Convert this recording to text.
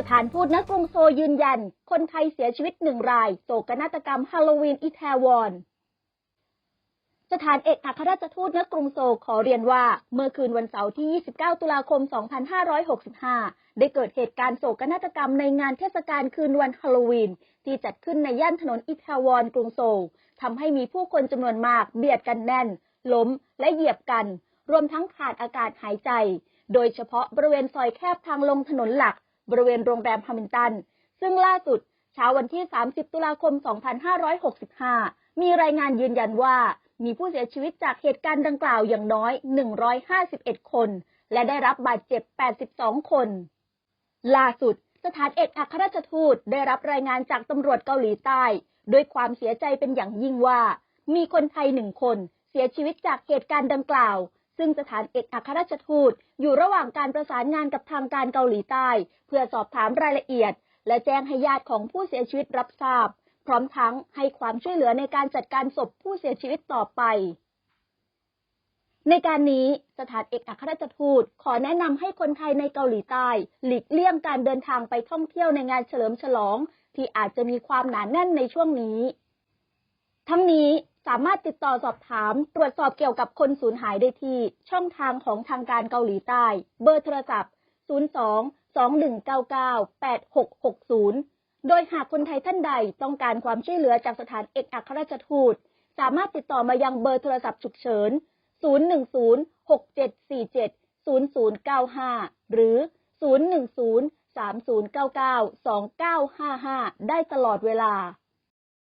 สถานทูตณกรุงโซยืนยัน คนไทยเสียชีวิตหนึ่งราย โศกนาฏกรรมฮาโลวีนอิตาวอนสถานเอกอัครราชทูตณกรุงโซขอเรียนว่า เมื่อคืนวันเสาร์ที่ 29 ตุลาคม 2565 ได้เกิดเหตุการณ์โศกนาฏกรรมในงานเทศกาลคืนวันฮาโลวีน ที่จัดขึ้นในย่านถนนอิตาวอนกรุงโซลทำให้มีผู้คนจำนวนมากเบียดกันแน่น ล้มและเหยียบกัน รวมทั้งขาดอากาศหายใจ โดยเฉพาะบริเวณซอยแคบทางลงถนนหลัก บริเวณโรงแรมฮามิลตัน ซึ่งล่าสุดเช้าวันที่ 30 ตุลาคม 2565 มีรายงานยืนยันว่า มีผู้เสียชีวิตจากเหตุการณ์ดังกล่าวอย่างน้อย 151 คน และได้รับบาดเจ็บ 82 คน ล่าสุด สถานเอกอัครราชทูตได้รับรายงานจากตำรวจเกาหลีใต้ด้วยความเสียใจเป็นอย่างยิ่งว่า มีคนไทยหนึ่งคนเสียชีวิตจากเหตุการณ์ดังกล่าว ซึ่งสถานเอกอัครราชทูตอยู่ระหว่างการประสานงานกับทางการเกาหลีใต้ เพื่อสอบถามรายละเอียด และแจ้งให้ญาติของผู้เสียชีวิตรับทราบ พร้อมทั้งให้ความช่วยเหลือในการจัดการศพผู้เสียชีวิตต่อไป ในการนี้สถานเอกอัครราชทูตขอแนะนำให้คนไทยในเกาหลีใต้ หลีกเลี่ยงการเดินทางไปท่องเที่ยวในงานเฉลิมฉลอง ที่อาจจะมีความหนาแน่นในช่วงนี้ ทั้งนี้ สามารถติดต่อสอบถาม ตรวจสอบเกี่ยวกับคนสูญหายได้ที่ ช่องทางของทางการเกาหลีใต้ เบอร์โทรศัพท์ 02 2199 8660 โดยหากคนไทยท่านใดต้องการความช่วยเหลือจากสถานเอกอัครราชทูต สามารถติดต่อมายังเบอร์โทรศัพท์ฉุกเฉิน 010 6747 0095 หรือ 010 3099 2955 ได้ตลอดเวลา